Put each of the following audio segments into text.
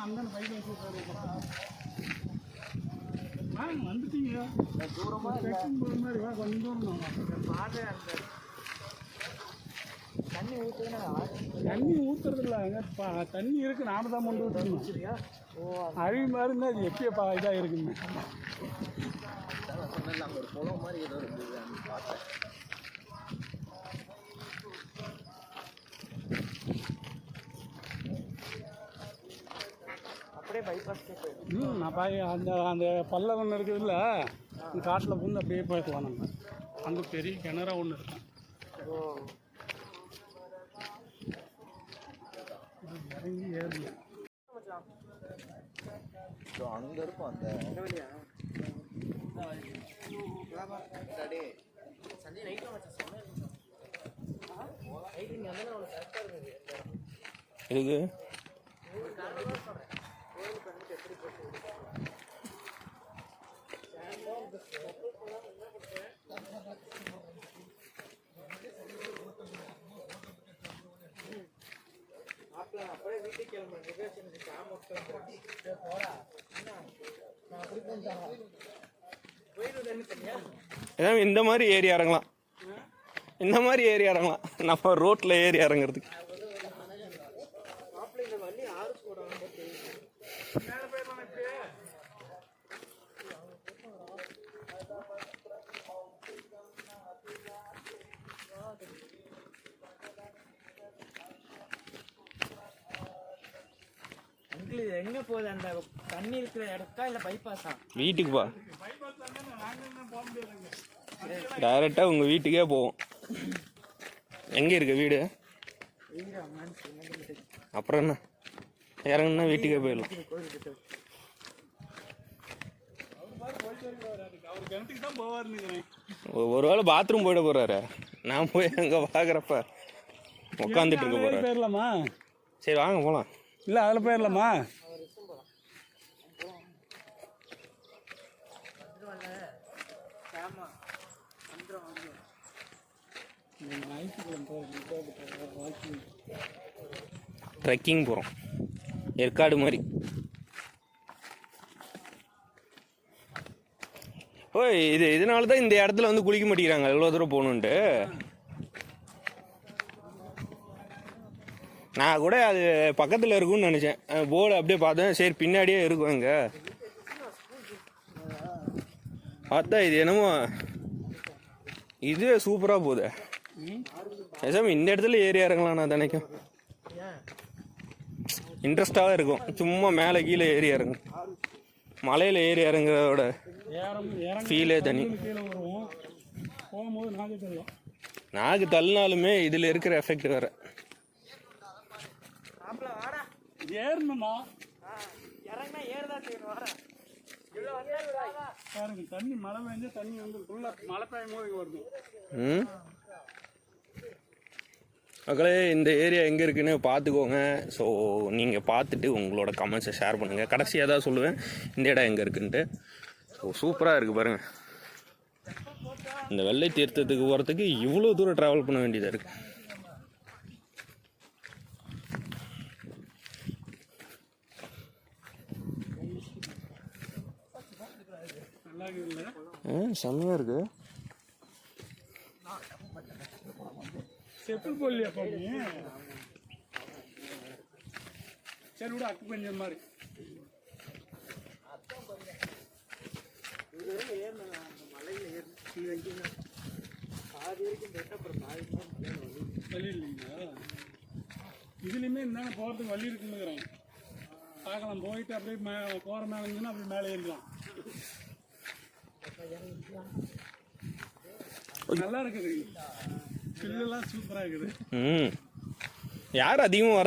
அந்த பைக் வாங்க வந்துட்டீங்க. தூரமாக செக்கிங் போகிற மாதிரி வா கொஞ்சம் தூரம் வாங்க. தண்ணி ஊற்றுதுன்னா தண்ணி ஊற்றுறது இல்லை அங்கே பா- தண்ணி இருக்கு நாம தான் கொண்டு விட்டுருணும் அழிவு மாதிரி இருந்தால் அது எப்பயோ பா இதாக இருக்குங்க ஒரு குளம் மாதிரி ஏதோ அங்க பார்த்தேன் அப்படியே பைபாஸ்க்கே போயிடும். ம் நான் பாய் அந்த அந்த பல்ல ஒன்று இருக்குதுல்ல அந்த காட்டில் புந்து அப்படியே போய்க்கலாம் நம்ம. அங்கே பெரிய கிணறா ஒன்று இருக்கும் ஓ. இறங்கி ஏறணும் ஸோ அங்கே இருக்கும் அந்த சஞ்சய் நைட்டில் வச்ச சொன்னேன் நைட்டு இங்கே வந்து அவனுக்கு கரெக்டாக இருக்குது இதுக்கு மாப்பிள்ள அப்படியே வீட்டுக்கு கிளம்புறேன் நிகழ்ச்சி சாம போடா என்ன நான் அப்படி போயிட்டாங்க போயிடுறது என்ன தெரியா ஏதாவது இந்த மாதிரி ஏறி இறங்கலாம். இந்த மாதிரி ஏறி இறங்கலாம். நம்ம ரோட்டில் ஏறி இறங்குறதுக்கு மாப்பிள்ளை இந்த வள்ளி ஆறு போடுறாங்க மேலே போயிடலாம் இப்படியே அங்கிள் இது எங்க போகுது அந்த தண்ணி இருக்கிற இடக்கா இல்ல பைபாஸா வீட்டுக்கு பா. டைரெக்டாக உங்கள் வீட்டுக்கே போவோம். எங்கே இருக்கு வீடு? அப்புறம் என்ன? இறங்குனா வீட்டுக்கே போயிடலாம். அவர் கிணத்துக்கு தான் போவாருன்னு ஒ- ஒருவேளை பாத்ரூம் போயிட போகிறாரு நான் போய் அங்கே பார்க்குறப்ப உட்காந்துட்டு இருக்க போயிடலாமா சரி வாங்க போகலாம் இல்லை அதில் போயிடலாமா ட்ரெக்கிங் போகிறோம் ஏற்காடு மாதிரி. ஓய் இது இதனால தான் இந்த இடத்துல வந்து குளிக்க மாட்டேங்கிறாங்க. எவ்வளோ தூரம் போகணுன்ட்டு. நான் கூட அது பக்கத்தில் இருக்கும்னு நினச்சேன். போர்டு அப்படியே பார்த்தேன். சரி பின்னாடியே இருக்கும் அங்கே. பார்த்தா இது என்னமோ இதுவே சூப்பராக போகுது. பேசாம இந்த இடத்துல ஏறி இறங்கலாம் நான் நினைக்கும் இன்ட்ரெஸ்டாக இருக்கும். சும்மா மேலே கீழே ஏறி இறங்கு. மலையில் ஏறி இறங்குறதோட ஃபீலே தனி. நாக்கு தள்ளினாலுமே இதில் இருக்கிற எஃபெக்ட் வேற. ஏறணுமா? தண்ணி மழை பெஞ்சா தண்ணி வந்து மழை பெய்யும் போது வருது. ம்? மக்களே இந்த ஏரியா எங்கே இருக்குன்னு பார்த்துக்கோங்க. ஸோ நீங்கள் பார்த்துட்டு உங்களோட கமெண்ட்ஸை ஷேர் பண்ணுங்கள் கடைசியாக தான் சொல்லுவேன். இந்த இடம் எங்கே இருக்குன்ட்டு. ஸோ சூப்பராக இருக்குது பாருங்கள் இந்த வெள்ளை தீர்த்தத்துக்கு போகிறதுக்கு இவ்வளோ தூரம் ட்ராவல் பண்ண வேண்டியதாக இருக்குது செம்மையாக இருக்குது செப்பு போடலையா பாப்பி சரி விட அக்கு பஞ்சம் மாதிரி வழி இல்லைங்களா? இதுலேயுமே இருந்தாலும் போகிறதுக்கு வழி இருக்குங்கிறாங்க பார்க்கலாம் போயிட்டு அப்படியே மே போகிற மேலே இருந்துன்னா அப்படியே மேலே ஏறிடலாம் நல்லா இருக்குது. பில்லெல்லாம் சூப்பராக இருக்குது ம். யாரும் அதிகமாக.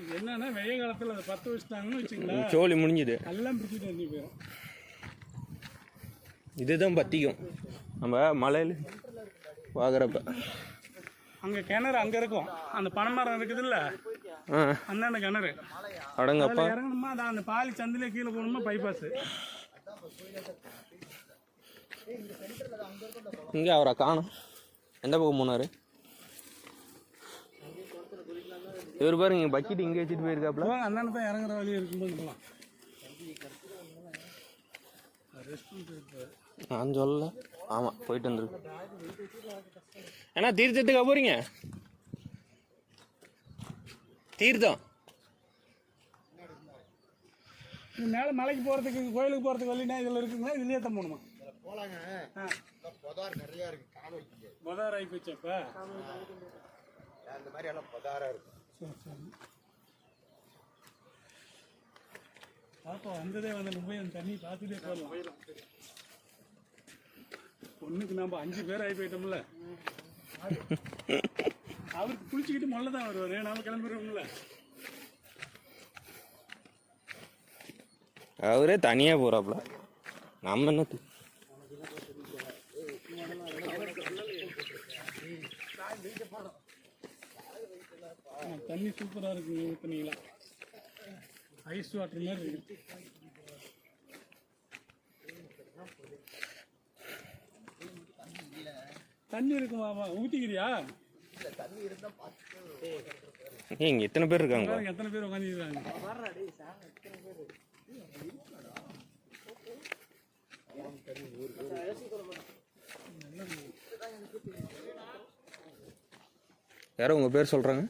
இது என்னன்னா வெய்ய காலத்தில் அதை பற்ற வச்சுட்டாங்கன்னு வச்சுங்களேன். சோழி முடிஞ்சுது. எல்லாம் பிடிச்சிட்டு வந்து போயிடும் இதுதான் பத்திக்கும் நம்ம மலையில் பார்க்குறப்ப அங்கே கிணறு அங்கே இருக்கும். அந்த பனைமரம் இருக்குதுல்ல? ஆ. அந்தாண்ட கிணறு. அடங்கப்பா இறங்கணுமா? அதான் அந்த பாலி சந்திலே கீழே போகணுமா? பைபாஸ் இங்கே அவரை காணும். எந்த பக்கம் போனார்? இவர் பாருங்க பக்கெட் இங்கே வச்சுட்டு போயிருக்காப்ல. அந்தாண்ட தான் இறங்குற வழி இருக்கும்போது போகலாம் நான் சொல்லல. ஆமாம் போயிட்டு வந்துருக்கு ஏன்னா தீர்த்தத்துக்கா போறீங்க? தீர்த்தம். மேலே மலைக்கு போகிறதுக்கு கோயிலுக்கு போகிறதுக்கு வழினா இதில் இருக்குங்களா? இதுலேயே தான் போகணுமா? புதார் நிறைய இருக்கு. பதார் ஆகி போச்சப்ப அந்த மாதிரி எல்லாம் புதாரா இருக்கும். சரி சரி. பாப்பா வந்ததே வந்து போய் அந்த தண்ணி பார்த்துட்டே போகலாம் பொண்ணுக்கு நம்ம அஞ்சு பேர் ஆகி போயிட்டோம்ல. அவருக்கு குளிச்சுக்கிட்டு முதல்ல தான் வருவாரு நாம கிளம்பிடுவோம்ல அவரே தனியாக போகிறாப்புல நம்ம என்ன து- ஆ, தண்ணி சூப்பராக இருக்குங்க ஊற்றுனீங்களா ஐஸ் வாட்டர் மாதிரி இருக்கு. தண்ணி இருக்குமாமா ஊற்றிக்கிறியா இங்கே எத்தனை பேர் இருக்காங்க? எத்தனை பேர் உட்காந்துருக்காங்க யாரோ உங்கள் பேர் சொல்கிறாங்க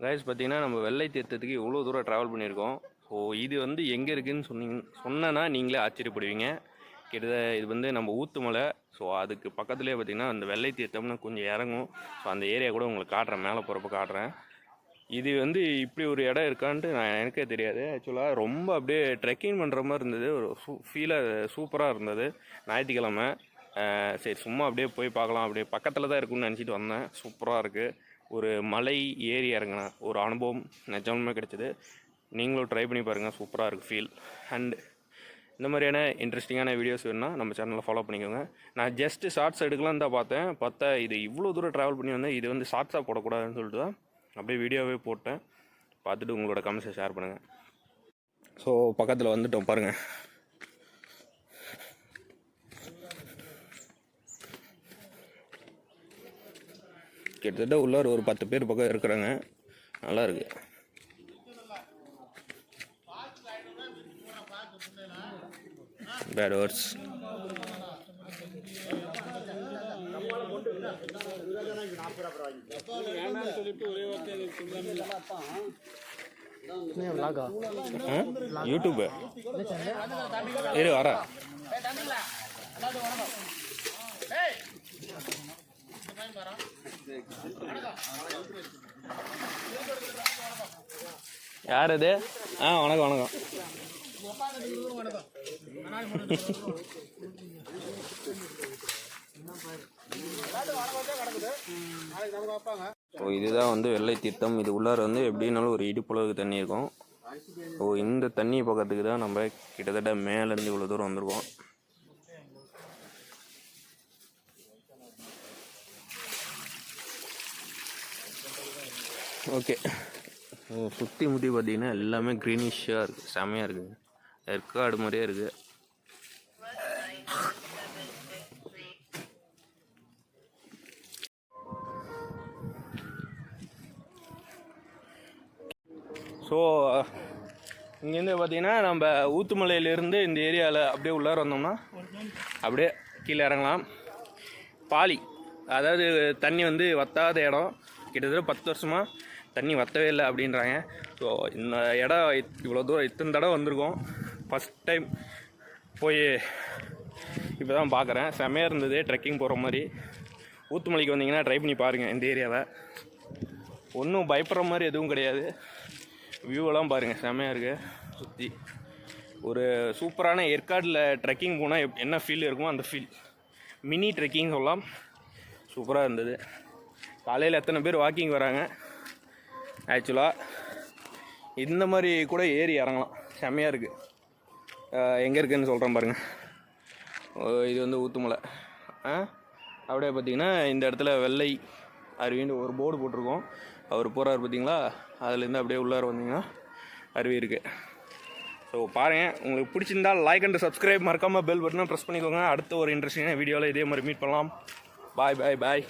கைஸ் பார்த்தீங்கன்னா நம்ம வெள்ளை தீர்த்தத்துக்கு இவ்வளோ தூரம் ட்ராவல் பண்ணியிருக்கோம். ஸோ இது வந்து எங்கே இருக்குதுன்னு சொன்னீங்க சொன்னேன்னா நீங்களே ஆச்சரியப்படுவீங்க. கிட்டத்தட்ட இது வந்து நம்ம ஊத்துமலை ஸோ அதுக்கு பக்கத்துலேயே பார்த்தீங்கன்னா அந்த வெள்ளை தீர்த்தம்னு கொஞ்சம் இறங்கும். ஸோ அந்த ஏரியா கூட உங்களுக்கு காட்டுறேன் மேலே போகிறப்ப காட்டுறேன். இது வந்து இப்படி ஒரு இடம் இருக்கான்ட்டு நான் எனக்கே தெரியாது. ஆக்சுவலாக ரொம்ப அப்படியே ட்ரெக்கிங் பண்ணுற மாதிரி இருந்தது. ஒரு சூ ஃபீலாக சூப்பராக இருந்தது. ஞாயிற்றுக்கிழமை. சரி சும்மா அப்படியே போய் பார்க்கலாம். அப்படியே பக்கத்தில் தான் இருக்குன்னு நினச்சிட்டு வந்தேன். சூப்பராக இருக்குது ஒரு மலை ஏறி இறங்கின ஒரு அனுபவம் நிஜமே கிடச்சிது. நீங்களும் ட்ரை பண்ணி பாருங்கள் சூப்பராக இருக்குது ஃபீல் அண்ட் இந்த மாதிரியான இன்ட்ரெஸ்டிங்கான வீடியோஸ் வேணால் நம்ம சேனலை ஃபாலோ பண்ணிக்கோங்க. நான் ஜஸ்ட்டு ஷார்ட்ஸ் எடுக்கலாம் தான் பார்த்தேன். பார்த்தா இது இவ்வளோ தூரம் ட்ராவல் பண்ணி வந்தேன். இது வந்து ஷார்ட்ஸாக போடக்கூடாதுன்னு சொல்லிட்டு தான் அப்படியே வீடியோவே போட்டேன். பார்த்துட்டு உங்களோட கமெண்ட்ஸை ஷேர் பண்ணுங்கள் ஸோ பக்கத்தில் வந்துட்டோம். பாருங்கள் கிட்டத்தட்ட உள்ளார் ஒரு பத்து பேர் பக்கம் இருக்கிறாங்க. நல்லாயிருக்கு பேட் வேர்ட்ஸ் யூடியூப் இரு வர. யார் அது ஆ வணக்கம் வணக்கம். ஸோ இதுதான் வந்து வெள்ளை தீர்த்தம். இது உள்ளார வந்து எப்படின்னாலும் ஒரு இடுப்புளவுக்கு தண்ணி இருக்கும். ஸோ இந்த தண்ணி பக்கத்துக்கு தான் நம்ம கிட்டத்தட்ட மேலேருந்து இவ்வளோ தூரம் வந்திருக்கோம். ஓகே சுற்றி முற்றி பார்த்தீங்கன்னா எல்லாமே க்ரீனிஷாக இருக்குது செமையாக இருக்குது ஏற்காடு மாதிரியே இருக்குது ஸோ இங்கேருந்து பார்த்தீங்கன்னா நம்ம ஊத்துமலையிலேருந்து இந்த ஏரியாவில் அப்படியே உள்ளார வந்தோம்னா அப்படியே கீழே இறங்கலாம். பாலி அதாவது தண்ணி வந்து வத்தாத இடம். கிட்டத்தட்ட பத்து வருஷமாக தண்ணி வற்றவே இல்லை அப்படின்றாங்க. ஸோ இந்த இடம் இவ்வளோ தூரம் இத்தனை தடவை வந்திருக்கோம். ஃபஸ்ட் டைம் போய் இப்போ தான் பார்க்குறேன். செமையாக இருந்தது. ட்ரெக்கிங் போகிற மாதிரி. ஊத்துமலைக்கு வந்தீங்கன்னா ட்ரை பண்ணி பாருங்கள் இந்த ஏரியாவை ஒன்றும் பயப்படுற மாதிரி எதுவும் கிடையாது. வியூவெல்லாம் பாருங்கள் செமையாக இருக்குது சுற்றி ஒரு சூப்பரான ஏற்காடில் ட்ரெக்கிங் போனால் எப் என்ன ஃபீல் இருக்குமோ அந்த ஃபீல் மினி ட்ரெக்கிங் சொல்லலாம். சூப்பராக இருந்தது. காலையில் எத்தனை பேர் வாக்கிங் வராங்க? ஆக்சுவலாக இந்த மாதிரி கூட ஏறி இறங்கலாம். செம்மையாக இருக்குது எங்கே இருக்குதுன்னு சொல்கிறேன் பாருங்கள் இது வந்து ஊத்துமலை. ஆ அப்படியே பார்த்தீங்கன்னா இந்த இடத்துல வெள்ளை அருவின்னு ஒரு போர்டு போட்டிருக்கோம். அவர் போகிறார் பார்த்தீங்களா? அதுலேருந்து அப்படியே உள்ளார வந்தீங்கன்னா அருவி இருக்குது ஸோ பாருங்கள் உங்களுக்கு பிடிச்சிருந்தா லைக் அண்ட் சப்ஸ்கிரைப் மறக்காமல் பெல் பட்டனை ப்ரெஸ் பண்ணிக்கோங்க. அடுத்த ஒரு இன்ட்ரெஸ்டிங்கான வீடியோவில் இதே மாதிரி மீட் பண்ணலாம். பாய் பாய் பாய்